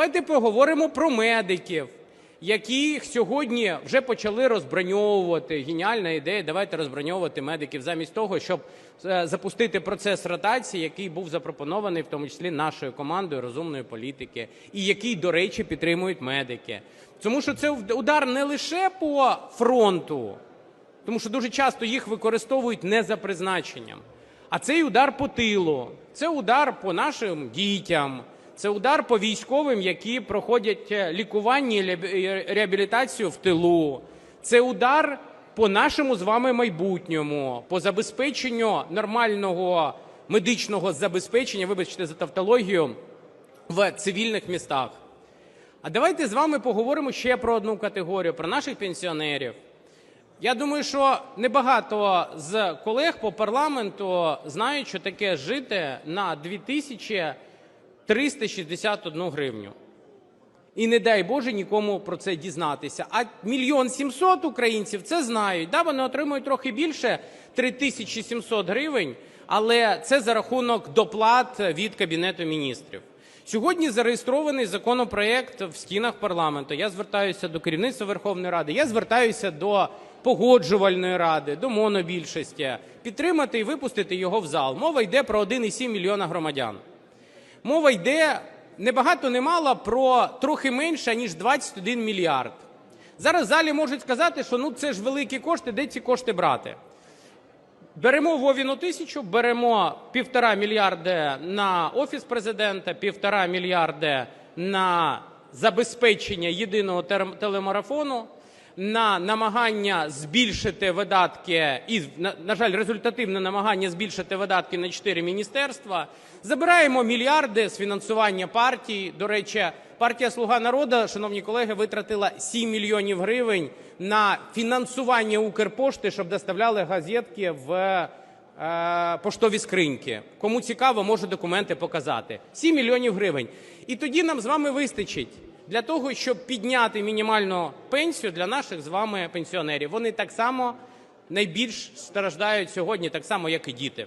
Давайте поговоримо про медиків, яких сьогодні вже почали розброньовувати. Геніальна ідея. Давайте розброньовувати медиків замість того, щоб е, запустити процес ротації, який був запропонований в тому числі нашою командою розумної політики, і який, до речі, підтримують медики. Тому що це удар не лише по фронту, тому що дуже часто їх використовують не за призначенням. А цей удар по тилу, це удар по нашим дітям, це удар по військовим, які проходять е, лікування і реабілітацію в тилу. Це удар по нашому з вами майбутньому, по забезпеченню нормального медичного забезпечення, вибачте за тавтологію, в цивільних містах. А давайте з вами поговоримо ще про одну категорію, про наших пенсіонерів. Я думаю, що небагато з колег по парламенту знають, що таке жити на 2361 гривню. І не дай Боже нікому про це дізнатися. А мільйон сімсот українців це знають. Да, вони отримують трохи більше 3700 гривень, але це за рахунок доплат від Кабінету міністрів. Сьогодні зареєстрований законопроект в стінах парламенту. Я звертаюся до керівництва Верховної Ради, я звертаюся до погоджувальної ради, до монобільшості підтримати і випустити його в зал. Мова йде про 1,7 мільйона громадян. Мова йде не багато не мало про трохи менше, ніж 21 мільярд. Зараз в залі можуть сказати, що ну це ж великі кошти, де ці кошти брати? Беремо Вовіну тисячу, беремо півтора мільярди на Офіс президента, півтора мільярди на забезпечення єдиного телемарафону, на намагання збільшити видатки і, на, жаль, результативне намагання збільшити видатки на чотири міністерства. Забираємо мільярди з фінансування партій. До речі, партія Слуга народу, шановні колеги, витратила 7 мільйонів гривень на фінансування Укрпошти, щоб доставляли газетки в е, поштові скриньки. Кому цікаво, можу документи показати. 7 мільйонів гривень. І тоді нам з вами вистачить для того, щоб підняти мінімальну пенсію для наших з вами пенсіонерів. Вони так само найбільш страждають сьогодні, так само, як і діти.